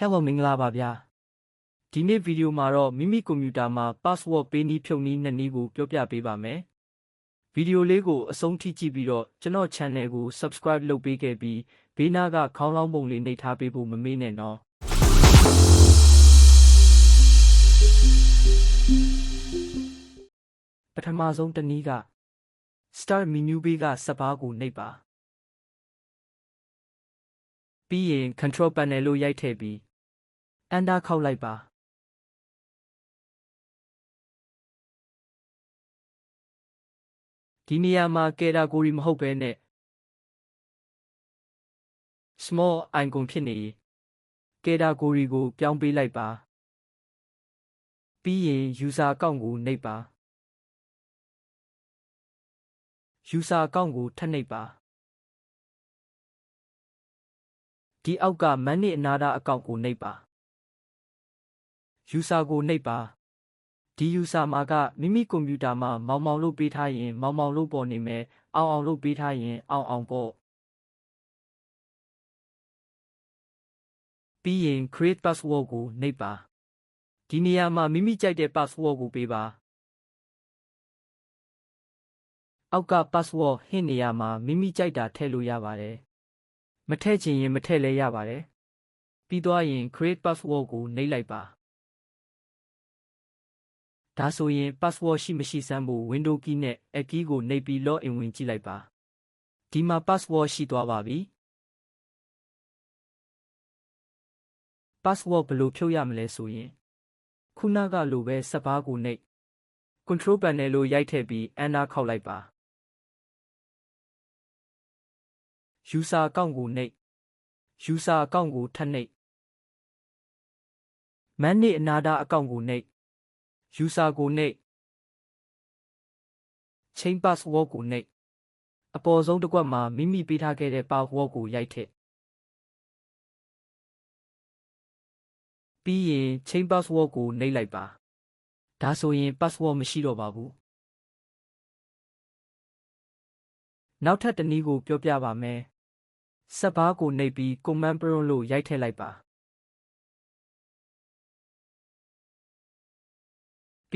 Hello မင်္ဂလာပါဗျာဒီနေ့ဗီဒီယိုမှာတော့မိမိကွန်ပျူတာမှာ password ပေးနည်းဖြုတ်နည်းနှစ်နည်းကိုပြောပြပေးပါမယ်ဗီဒီယိုလေးကိုအဆုံးထိကြည့်ပြီးတော့ကျွန်တော် channel ကို subscribe လုပ်ပေးခဲ့ပြီးဘေးနားကခေါင်းလောင်းပုံလေးနှိပ်ထားပေးဖို့မမေ့နဲ့နော်ပထမဆုံးတစ်နည်းက start menu ဘေးကစပါးကိုနှိပ်ပါပြီးရင် control panel လို့ရိုက်ထည့်ပြီး enter ခောက်လိုက်ပါဒီနေရာမှာ category မဟုတ်ဘဲနဲ့ small icon ဖြစ်နေ category ကို ပြောင်းပေးလိုက်ပါပြီးရင် user account ကိုနှိပ်ပါ user account ကိုထပ်နှိပ်ပါဒီအောက်က manage another account ကိုနှိပ်ပါ user ကိုနှိပ်ပါဒီ user မှာကမိမိကွန်ပျူတာမှာမောင်မောင်လို့ပေးထားရင် မောင်မောင်လို့ပေါ်နေမယ်အောင်အောင်လို့ပေးထားရင်အောင်အောင်ပေါ့ပြီးရင် create password ကိုနှိပ်ပါဒီနေရာမှာမိမိကြိုက်တဲ့ password ကိုပေးပါအောက်က password ဟင့်နေရာမှာမိမိကြိုက်တာထည့်လို့ရပါတယ်မထည့်ချင်ရင်မထည့်လဲရပါတယ်ပြီးသွားရင် create password ကိုနှိပ်လိုက်ပါ ဒါဆိုရင် password ရှိမရှိစမ်းဖို့ window key နဲ့ a key ကိုနှိပ်ပြီး login ဝင်ကြည့်လိုက်ပါဒီမှာ password ရှိသွားပါပြီ password ဘယ်လိုဖြုတ်ရမလဲဆိုရင်ခုနကလိုပဲစပါးကိုနှိပ် control panel လို့ရိုက်ထည့်ပြီး enter ခောက်လိုက်ပါ user account ကိုနှိပ် user account ကိုထပ်နှိပ် manage another account ကိုနှိပ် user ကိုနှိပ် chain password ကိုနှိပ်အပေါ်ဆုံးတစ်ကွက်မှာမိမိပေးထားခဲ့တဲ့ password ကိုရိုက်ထည့်ပြီးရင် chain password ကိုနှိပ်လိုက်ပါဒါဆိုရင် password မရှိတော့ပါဘူးနောက်ထပ်တစ်နည်းကိုပြောပြပါမယ်စက်ဘားကိုနှိပ်ပြီး command prompt လို့ရိုက်ထည့်လိုက်ပါ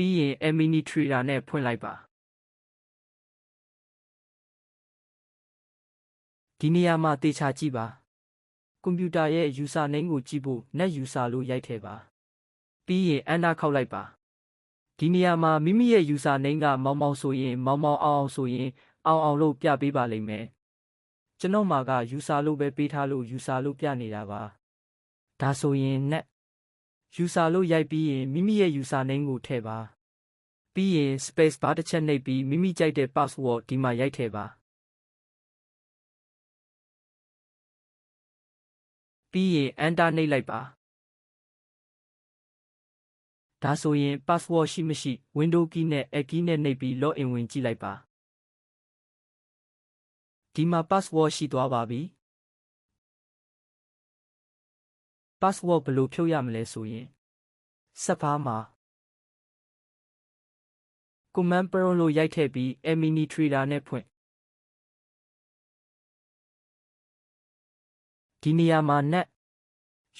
ပြီးရင် administrator နဲ့ဖွင့်လိုက်ပါဒီနေရာမှာတေချာကြည့်ပါကွန်ပျူတာရဲ့ user name ကိုကြည့်ဖို့ net user လို့ရိုက်ထည့်ပါပြီးရင် enter ခောက်လိုက်ပါဒီနေရာမှာမိမိရဲ့ user name ကမောင်မောင်ဆိုရင် မောင်မောင်အောင်အောင်ဆိုရင် အောင်အောင်လို့ပြပေးပါလိမ့်မယ်ကျွန်တော်မှာက user လို့ပဲပေးထားလို့ user လို့ပြနေတာပါဒါဆိုရင် net user လို့ရိုက်ပြီးရင်မိမိရဲ့ user name ကိုထည့်ပါပြီးရင် space bar တစ်ချက်နှိပ်ပြီးမိမိကြိုက်တဲ့ password ဒီမှာရိုက်ထည့်ပါပြီးရင် enter နှိပ်လိုက်ပါဒါဆိုရင် password ရှိမရှိ window key နဲ့ a key နဲ့နှိပ်ပြီး login ဝင်ကြည့်လိုက်ပါဒီမှာ password ရှိသွားပါပြီ password ဘယ်လိုဖြုတ်ရမလဲဆိုရင်စက်ဖားမှာ command prompt လို့ရိုက်ထည့်ပြီး administrator နဲ့ဖွင့်ဒီနေရာမှာ net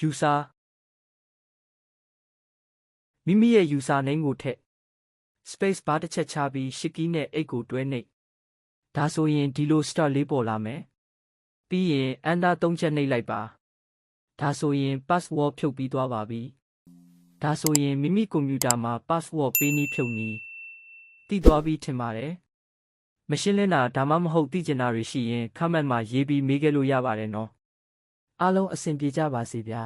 user မိမိရဲ့ user name ကိုထည့် space bar တစ်ချက်ချပြီး shift key နဲ့8ကိုတွဲနှိပ်ဒါဆိုရင်ဒီလို start လေးပေါ်လာမယ်ပြီးရင် enter သုံးချက်နှိပ်လိုက်ပါ ဒါဆိုရင် password ဖြုတ်ပြီးသွားပါပြီဒါဆိုရင်မိမိကွန်ပျူတာမှာ password ပေးနည်းဖြုတ်နည်းတည်သွားပြီထင်ပါတယ်မရှင်းလင်းတာဒါမှမဟုတ်သိကျင်တာတွေရှိရင် comment မှာရေးပြီးမေးခဲ့လို့ရပါတယ်နော်အားလုံးအဆင်ပြေကြပါစေဗျာ